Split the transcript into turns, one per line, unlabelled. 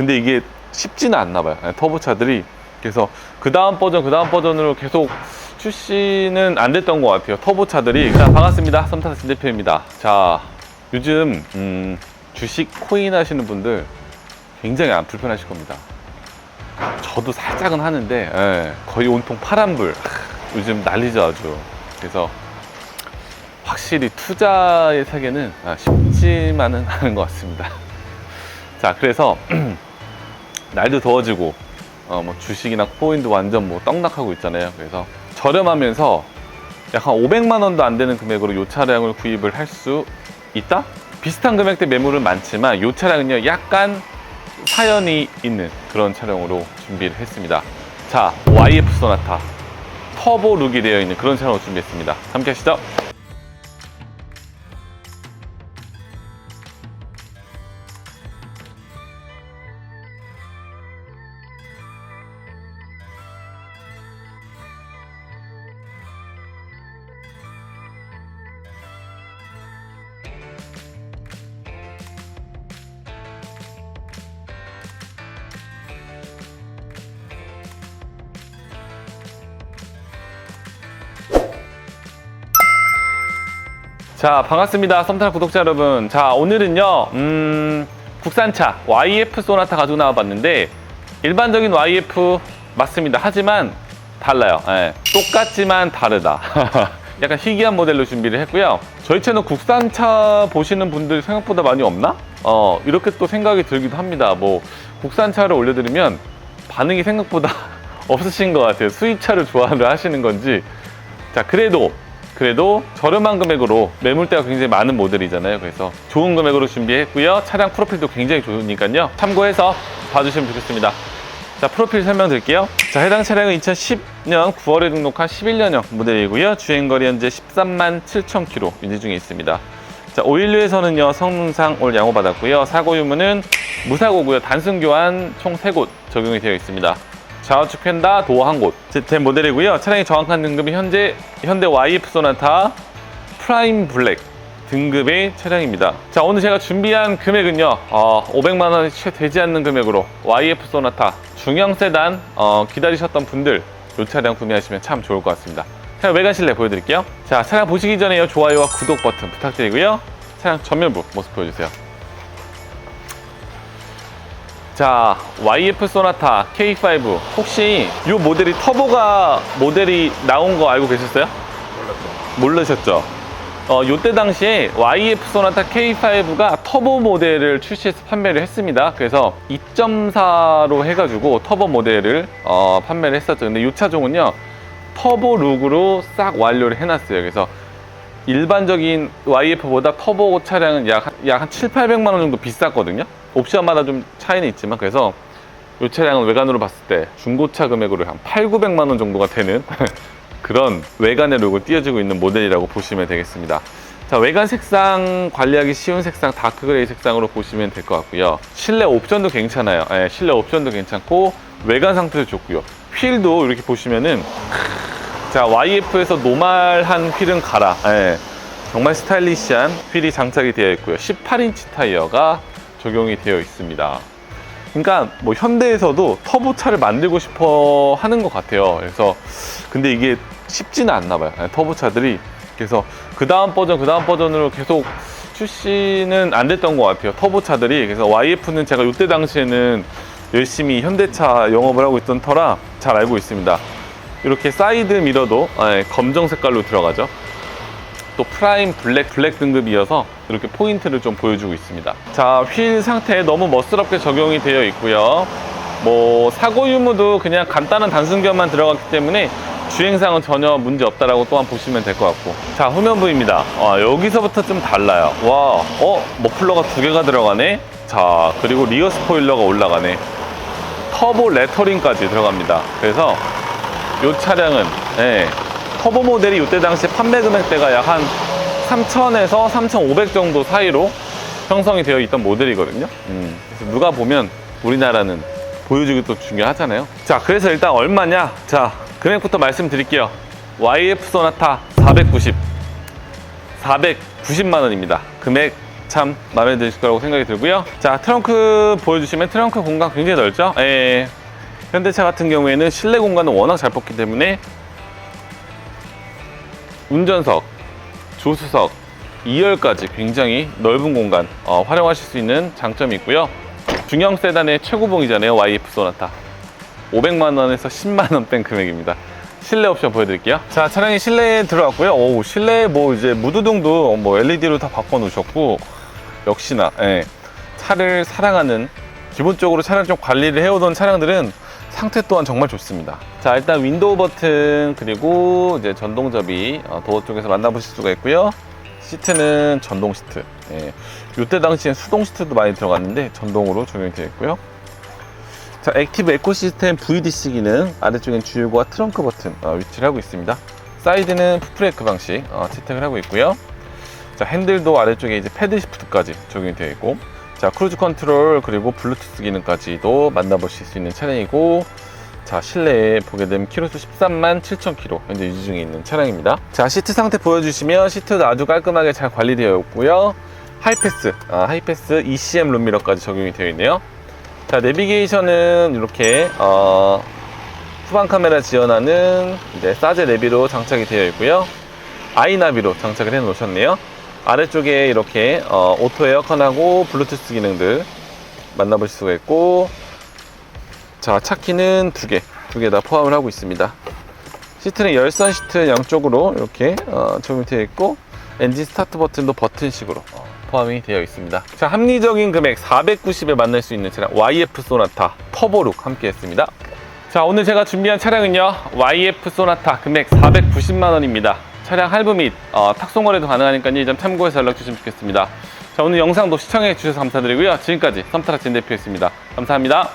근데 이게 쉽지는 않나 봐요. 네, 터보차들이. 그래서 그 다음 버전, 그 다음 버전으로 계속 출시는 안 됐던 것 같아요. 터보차들이. 자, 반갑습니다. 썸타스 진 대표입니다. 자, 요즘, 음, 주식 코인 하시는 분들 굉장히 안 불편하실 겁니다. 저도 살짝은 하는데, 예, 거의 온통 파란불. 하, 요즘 난리죠, 아주. 그래서 확실히 투자의 세계는 아, 쉽지만은 않은 것 같습니다. 자, 그래서 날도 더워지고 어, 뭐 주식이나 코인도 완전 뭐 떡락하고 있잖아요. 그래서 저렴하면서 약한 500만 원도 안 되는 금액으로 이 차량을 구입을 할 수 있다? 비슷한 금액대 매물은 많지만 이 차량은요 약간 사연이 있는 그런 차량으로 준비를 했습니다. 자, YF 소나타 터보 룩이 되어 있는 그런 차량으로 준비했습니다. 함께 하시죠. 자, 반갑습니다. 썸탈 구독자 여러분. 자, 오늘은요, 음, 국산차 YF 소나타 가지고 나와봤는데, 일반적인 YF 맞습니다. 하지만 달라요. 예, 똑같지만 다르다. 약간 희귀한 모델로 준비를 했고요. 저희 채널 국산차 보시는 분들 생각보다 많이 없나? 어, 이렇게 또 생각이 들기도 합니다. 뭐, 국산차를 올려드리면 반응이 생각보다 없으신 것 같아요. 수입차를 좋아를 하시는 건지. 자, 그래도 그래도 저렴한 금액으로 매물대가 굉장히 많은 모델이잖아요. 그래서 좋은 금액으로 준비했고요. 차량 프로필도 굉장히 좋으니까요. 참고해서 봐주시면 좋겠습니다. 자, 프로필 설명드릴게요. 자, 해당 차량은 2010년 9월에 등록한 11년형 모델이고요. 주행거리 현재 13만 7천 킬로 유지 중에 있습니다. 자, 오일류에서는요, 성능상 올 양호받았고요. 사고 유무는 무사고고요. 단순 교환 총 3곳 적용이 되어 있습니다. 좌우측 펜다 도어 한 곳. 제, 제 모델이고요. 차량의 정확한 등급이 현재 현대 YF 소나타 프라임 블랙 등급의 차량입니다. 자, 오늘 제가 준비한 금액은요. 어, 500만 원이 채 되지 않는 금액으로 YF 소나타 중형 세단 어, 기다리셨던 분들 이 차량 구매하시면 참 좋을 것 같습니다. 차량 외관 실내 보여드릴게요. 자, 차량 보시기 전에요. 좋아요와 구독 버튼 부탁드리고요. 차량 전면부 모습 보여주세요. 자, YF 소나타 K5 혹시 이 모델이 터보가 모델이 나온 거 알고 계셨어요? 모르셨죠? 어, 요때 당시에 YF 소나타 K5가 터보 모델을 출시해서 판매를 했습니다. 그래서 2.4로 해가지고 터보 모델을 어, 판매를 했었죠. 근데 이 차종은요, 터보 룩으로 싹 완료를 해놨어요. 그래서 일반적인 YF보다 터보 차량은 약, 한- 약한 7, 800만 원 정도 비쌌거든요. 옵션마다 좀 차이는 있지만 그래서 이 차량은 외관으로 봤을 때 중고차 금액으로 한 8, 900만 원 정도가 되는 그런 외관의 룩을 띄워주고 있는 모델이라고 보시면 되겠습니다. 자, 외관 색상 관리하기 쉬운 색상 다크 그레이 색상으로 보시면 될 것 같고요. 실내 옵션도 괜찮아요. 예, 실내 옵션도 괜찮고 외관 상태도 좋고요. 휠도 이렇게 보시면은 자, YF에서 노멀한 휠은 가라. 예, 정말 스타일리시한 휠이 장착이 되어 있고요. 18인치 타이어가 적용이 되어 있습니다. 그러니까 뭐 현대에서도 터보차를 만들고 싶어 하는 것 같아요. 그래서 근데 이게 쉽지는 않나 봐요. 예, 터보차들이 그래서 그 다음 버전 그 다음 버전으로 계속 출시는 안 됐던 것 같아요. 터보차들이 그래서 YF는 제가 이때 당시에는 열심히 현대차 영업을 하고 있던 터라 잘 알고 있습니다. 이렇게 사이드 미러도 예, 검정 색깔로 들어가죠. 또 프라임 블랙 블랙 등급이어서 이렇게 포인트를 좀 보여주고 있습니다. 자, 휠 상태 너무 멋스럽게 적용이 되어 있고요. 뭐 사고 유무도 그냥 간단한 단순견만 들어갔기 때문에 주행상은 전혀 문제 없다라고 또한 보시면 될 것 같고. 자, 후면부입니다. 아, 여기서부터 좀 달라요. 와, 어, 머플러가 두 개가 들어가네. 자, 그리고 리어 스포일러가 올라가네. 터보 레터링까지 들어갑니다. 그래서 이 차량은 예, 터보 모델이 이때 당시 판매 금액대가 약 한 3,000에서 3,500 정도 사이로 형성이 되어 있던 모델이거든요. 음, 그래서 누가 보면 우리나라는 보여주기 또 중요하잖아요. 자, 그래서 일단 얼마냐? 자, 금액부터 말씀드릴게요. YF 소나타 490. 490만 원입니다. 금액 참 마음에 드실 거라고 생각이 들고요. 자, 트렁크 보여주시면 트렁크 공간 굉장히 넓죠? 예. 현대차 같은 경우에는 실내 공간은 워낙 잘 뽑기 때문에 운전석, 조수석, 2열까지 굉장히 넓은 공간 어, 활용하실 수 있는 장점이 있고요. 중형 세단의 최고봉이잖아요. YF 소나타. 500만 원에서 10만 원뺀 금액입니다. 실내 옵션 보여드릴게요. 자, 차량이 실내에 들어왔고요. 오, 실내 뭐 이제 무드등도 뭐 LED로 다 바꿔 놓으셨고 역시나 예, 차를 사랑하는 기본적으로 차량 좀 관리를 해오던 차량들은 상태 또한 정말 좋습니다. 자, 일단 윈도우 버튼 그리고 이제 전동 접이 어, 도어 쪽에서 만나보실 수가 있고요. 시트는 전동 시트. 예. 이때 당시엔 수동 시트도 많이 들어갔는데 전동으로 적용이 되어 있고요. 자, 액티브 에코 시스템 VDC 기능 아래쪽엔 주유구와 트렁크 버튼 어, 위치를 하고 있습니다. 사이드는 풋브레이크 방식 어, 채택을 하고 있고요. 자, 핸들도 아래쪽에 이제 패드 시프트까지 적용이 되어 있고 자, 크루즈 컨트롤 그리고 블루투스 기능까지도 만나보실 수 있는 차량이고 자, 실내에 보게 되면 키로수 13만 7천 킬로 현재 유지 중에 있는 차량입니다. 자, 시트 상태 보여주시면 시트도 아주 깔끔하게 잘 관리되어 있고요. 하이패스, 아, 하이패스 ECM 룸미러까지 적용이 되어 있네요. 자, 내비게이션은 이렇게 어, 후방 카메라 지원하는 이제 사제 내비로 장착이 되어 있고요. 아이나비로 장착을 해 놓으셨네요. 아래쪽에 이렇게 어, 오토 에어컨하고 블루투스 기능들 만나보실 수가 있고 자 차키는 두 개, 두 개 다 포함을 하고 있습니다. 시트는 열선 시트 양쪽으로 이렇게 어, 되어 있고 엔진 스타트 버튼도 버튼식으로 어, 포함이 되어 있습니다. 자 합리적인 금액 490에 만날 수 있는 차량 YF 소나타 터보룩 함께 했습니다. 자 오늘 제가 준비한 차량은요 YF 소나타 금액 490만 원입니다. 차량 할부 및 어, 탁송 거래도 가능하니까 이 점 참고해서 연락 주시면 좋겠습니다. 자 오늘 영상도 시청해 주셔서 감사드리고요. 지금까지 썸타라 진 대표였습니다. 감사합니다.